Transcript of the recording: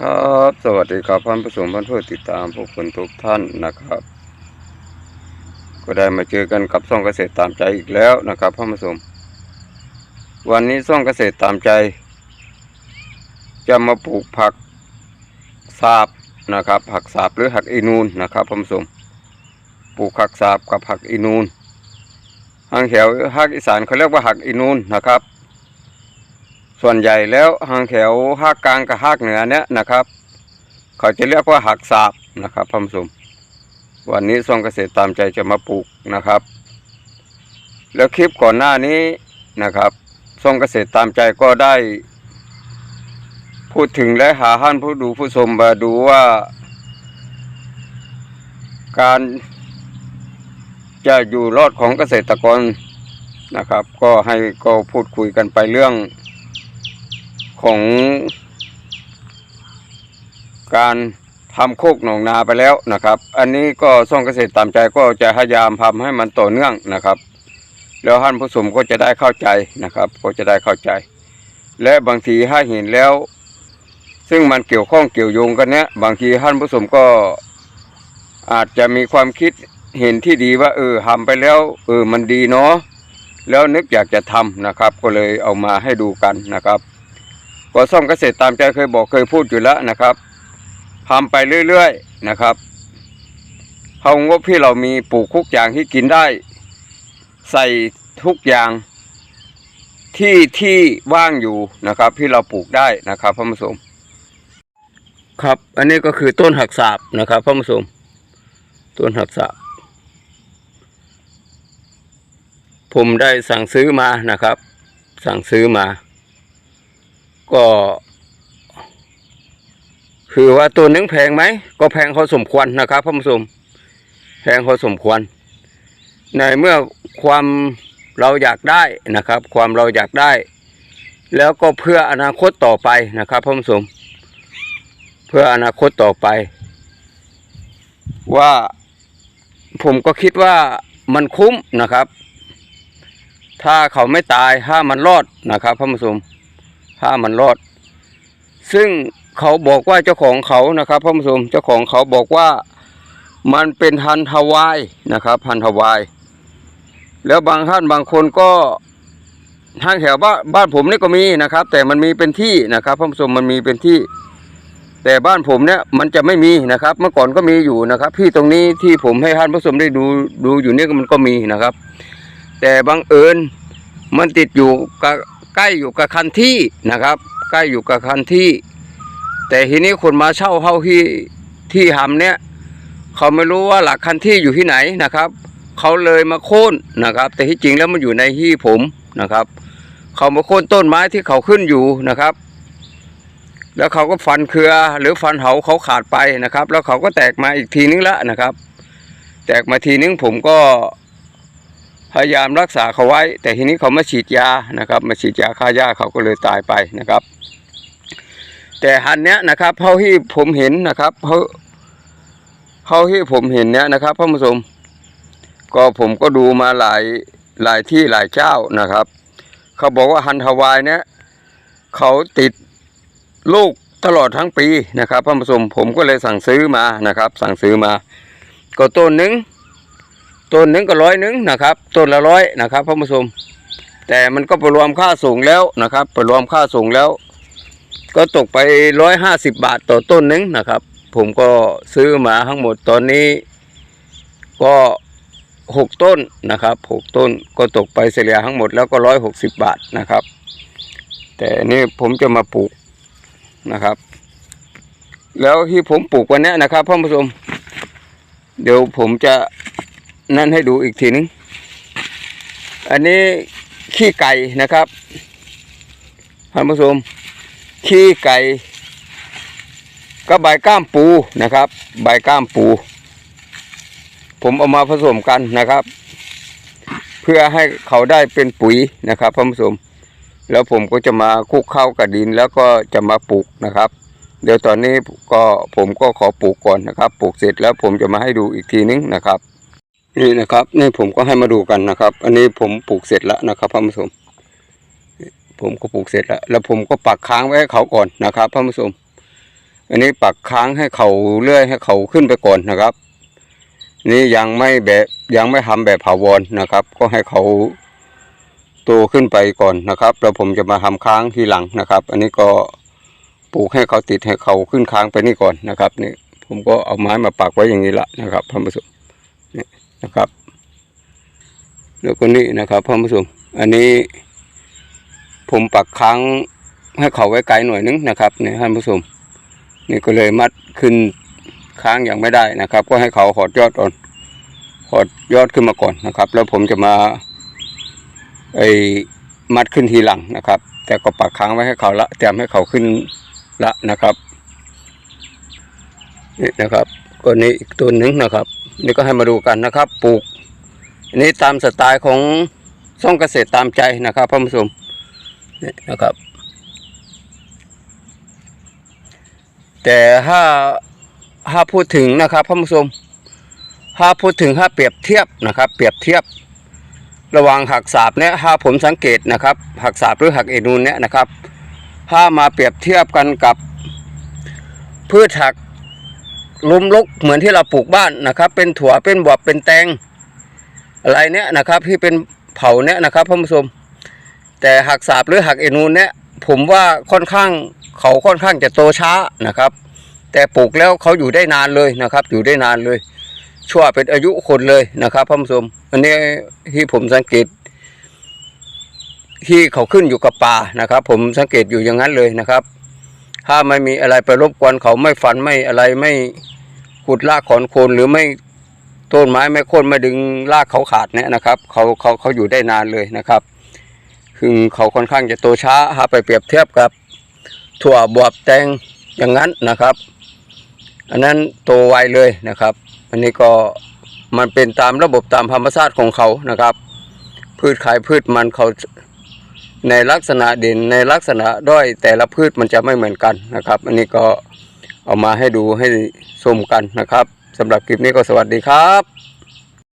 ครับ สวัสดีครับท่านผู้ชมท่านผู้ติดตามพวกคนทุกท่านนะครับ ก็ได้มาเจอกันกับซ่องเกษตรตามใจอีกแล้วนะครับท่านผู้ชมวันนี้ซ่องเกษตรตามใจ จะมาปลูกผักสาบนะครับ ผักสาบหรือผักอีนูนนะครับท่านผู้ชมปลูกผักสาบกับผักอีนูนทางแถวภาคอีสานเขาเรียกว่าผักอีนูนนะครับ ส่วนใหญ่แล้วทางแถวภาคกลางกับภาคเหนือเนี่ยนะครับ เขาจะเรียกว่าหักสาบนะครับท่านผู้ชมวันนี้ทรงเกษตรตามใจจะมาปลูกนะครับ แล้วคลิปก่อนหน้านี้นะครับทรงเกษตรตามใจก็ได้ พูดถึงและหาท่านผู้ดูผู้ชมมาดูว่า การจะอยู่รอดของเกษตรกรนะครับ ก็ให้ก็พูดคุยกันไปเรื่อง ของการทำโคกหนองนาไปแล้วนะครับ อันนี้ก็ส่องเกษตรตามใจก็จะพยายามทำให้มันต่อเนื่องนะครับ แล้วท่านผู้ชมก็จะได้เข้าใจนะครับ ก็จะได้เข้าใจ และบางทีถ้าเห็นแล้ว ซึ่งมันเกี่ยวข้องเกี่ยวโยงกันเนี้ยบางทีท่านผู้ชมก็อาจจะมีความคิดเห็นที่ดีว่า เออทำไปแล้ว เออมันดีเนาะแล้วนึกอยากจะทำนะครับ ก็เลยเอามาให้ดูกันนะครับ ก็ซ่อมเกษตรตามใจเคยบอกเคยพูดอยู่แล้วนะครับทำไปเรื่อยๆนะครับเอางบที่เรามีปลูกทุกอย่างที่กินได้ ใส่ทุกอย่างที่ที่ว่างอยู่นะครับ ที่เราปลูกได้นะครับพ่อผู้ชมครับ อันนี้ก็คือต้นหักสาบนะครับพ่อผู้ชมต้นหักสาบผมได้สั่งซื้อมานะครับ สั่งซื้อมา ก็ คือว่าตัวนึงแพงไหม ก็แพงพอสมควรนะครับท่านผู้ชมแพงพอสมควร ในเมื่อความเราอยากได้นะครับ ความเราอยากได้ แล้วก็เพื่ออนาคตต่อไปนะครับท่านผู้ชมเพื่ออนาคตต่อไป ว่าผมก็คิดว่ามันคุ้มนะครับ ถ้าเขาไม่ตายถ้ามันรอดนะครับท่านผู้ชม ถ้ามันรอด ซึ่งเขาบอกว่าเจ้าของเขานะครับท่านผู้ชมเจ้าของเขาบอกว่ามันเป็นพันธวายนะครับพันธวาย แล้วบางท่านบางคนก็ทางแถวบ้านบ้านผมนี่ก็มีนะครับ แต่มันมีเป็นที่นะครับท่านผู้ชมมันมีเป็นที่ แต่บ้านผมเนี่ยมันจะไม่มีนะครับ เมื่อก่อนก็มีอยู่นะครับ ที่ตรงนี้ที่ผมให้ท่านผู้ชมได้ดูดูอยู่เนี่ยมันก็มีนะครับ แต่บังเอิญมันติดอยู่กับ ใกล้อยู่กับคันที่นะครับ ใกล้อยู่กับคันที่ แต่ทีนี้คนมาเช่าเฮาที่ที่ทำเนี่ยเขาไม่รู้ว่าหลักคันที่อยู่ที่ไหนนะครับ เขาเลยมาโค่นนะครับ แต่ที่จริงแล้วมันอยู่ในที่ผมนะครับ เขามาโค่นต้นไม้ที่เขาขึ้นอยู่นะครับ แล้วเขาก็ฟันเครือหรือฟันเหาเขาขาดไปนะครับ แล้วเขาก็แตกมาอีกทีนึงล้วนะครับ แตกมาทีนึงผมก็ พยายามรักษาเขาไว้ แต่ทีนี้เขามาฉีดยานะครับ มาฉีดยาฆ่าหญ้าเขาก็เลยตายไปนะครับ แต่หันเนี้ยนะครับเท่าที่ผมเห็นนะครับเท่าเท่าที่ผมเห็นเนี้ยนะครับท่านผู้ชมก็ผมก็ดูมาหลายหลายที่หลายเจ้านะครับ เขาบอกว่าฮันทวายเนี้ยเขาติดลูกตลอดทั้งปีนะครับท่านผู้ชมผมก็เลยสั่งซื้อมานะครับ สั่งซื้อมา ก็ต้นหนึ่ง ต้นหนึ่งก็ร้อยหนึ่งนะครับต้นละร้อยนะครับท่านผู้ชมแต่มันก็ไปรวมค่าส่งแล้วนะครับไปรวมค่าส่งแล้ว ก็ตกไปร้อยห้าสิบบาทต่อต้นหนึ่งนะครับ ผมก็ซื้อมาทั้งหมดตอนนี้ก็หกต้นนะครับหกต้นก็ตกไปเฉลี่ยทั้งหมดแล้วก็ร้อยหกสิบบาทนะครับ แต่นี่ผมจะมาปลูกนะครับ แล้วที่ผมปลูกวันนี้นะครับท่านผู้ชม เดี๋ยวผมจะ นั่นให้ดูอีกทีนึง อันนี้ขี้ไก่นะครับท่านผู้ชมขี้ไก่ก็ใบก้ามปูนะครับ ใบก้ามปู ผมเอามาผสมกันนะครับ เพื่อให้เขาได้เป็นปุ๋ยนะครับท่านผู้ชมแล้วผมก็จะมาคลุกเข้ากับดินแล้วก็จะมาปลูกนะครับ เดี๋ยวตอนนี้ก็ผมก็ขอปลูกก่อนนะครับ ปลูกเสร็จแล้วผมจะมาให้ดูอีกทีนึงนะครับ นี่นะครับนี่ผมก็ให้มาดูกันนะครับ อันนี้ผมปลูกเสร็จแล้วนะครับท่านผู้ชมผมก็ปลูกเสร็จแล้ว แล้วผมก็ปักค้างไว้ให้เขาก่อนนะครับท่านผู้ชมอันนี้ปักค้างให้เขาเลื่อยให้เขาขึ้นไปก่อนนะครับ นี่ยังไม่แบบยังไม่ทำแบบถาวรนะครับ ก็ให้เขาโตขึ้นไปก่อนนะครับ แล้วผมจะมาทำค้างทีหลังนะครับ อันนี้ก็ปลูกให้เขาติดให้เขาขึ้นค้างไปนี่ก่อนนะครับนี่ผมก็เอาไม้มาปักไว้อย่างนี้ละนะครับท่านผู้ชมนี่ นะครับ แล้วก็นี่นะครับท่านผู้ชมอันนี้ผมปักค้างให้เขาไว้ไกลหน่อยนึงนะครับนี่ท่านผู้ชมนี่ก็เลยมัดขึ้นค้างอย่างไม่ได้นะครับ ก็ให้เขาหอดยอดก่อนหอดยอดขึ้นมาก่อนนะครับ แล้วผมจะมาไอ้มัดขึ้นทีหลังนะครับ แต่ก็ปักค้างไว้ให้เขาละเตรียมให้เขาขึ้นละนะครับนี่นะครับ ก็นี่อีกตัวหนึ่งนะครับ นี่ก็ให้มาดูกันนะครับ ปลูกอันนี้ตามสไตล์ของช่องเกษตรตามใจนะครับท่านผู้ชมนี่นะครับ แต่ถ้าถ้าพูดถึงนะครับท่านผู้ชมถ้าพูดถึงถ้าเปรียบเทียบนะครับ เปรียบเทียบ ระหว่างหักสาบเนี่ยถ้าผมสังเกตนะครับหักสาบหรือหักเอนูนเนี่ยนะครับ ถ้ามาเปรียบเทียบกันกับพืชหัก ลุมลุกเหมือนที่เราปลูกบ้านนะครับ เป็นถั่วเป็นบวบเป็นแตงอะไรเนี่ยนะครับ ที่เป็นเผาเนี่ยนะครับท่านผู้ชมแต่หักสาบหรือหักเอนูนเนี่ยผมว่าค่อนข้างเขาค่อนข้างจะโตช้านะครับ แต่ปลูกแล้วเขาอยู่ได้นานเลยนะครับ อยู่ได้นานเลย ชั่วเป็นอายุคนเลยนะครับท่านผู้ชมอันนี้ที่ผมสังเกต ที่เขาขึ้นอยู่กับป่านะครับ ผมสังเกตอยู่อย่างนั้นเลยนะครับ ถ้าไม่มีอะไรไปรบกวนเขาไม่ฟันไม่อะไรไม่ ขุดลากขอนโคนหรือไม่ต้นไม้ไม่โค่นไม่ดึงรากเขาขาดเนี่ยนะครับเขาเขาเขาอยู่ได้นานเลยนะครับคือเขาค่อนข้างจะโตช้าถ้าไปเปรียบเทียบกับ ถั่วบวบแตงอย่างนั้นนะครับ อันนั้นโตไวเลยนะครับ อันนี้ก็มันเป็นตามระบบตามธรรมชาติของเขานะครับ พืชขายพืชมันเขาในลักษณะเด่นในลักษณะด้อยแต่ละพืชมันจะไม่เหมือนกันนะครับ อันนี้ก็ เอามาให้ดูให้ชมกันนะครับสำหรับคลิปนี้ก็สวัสดีครับ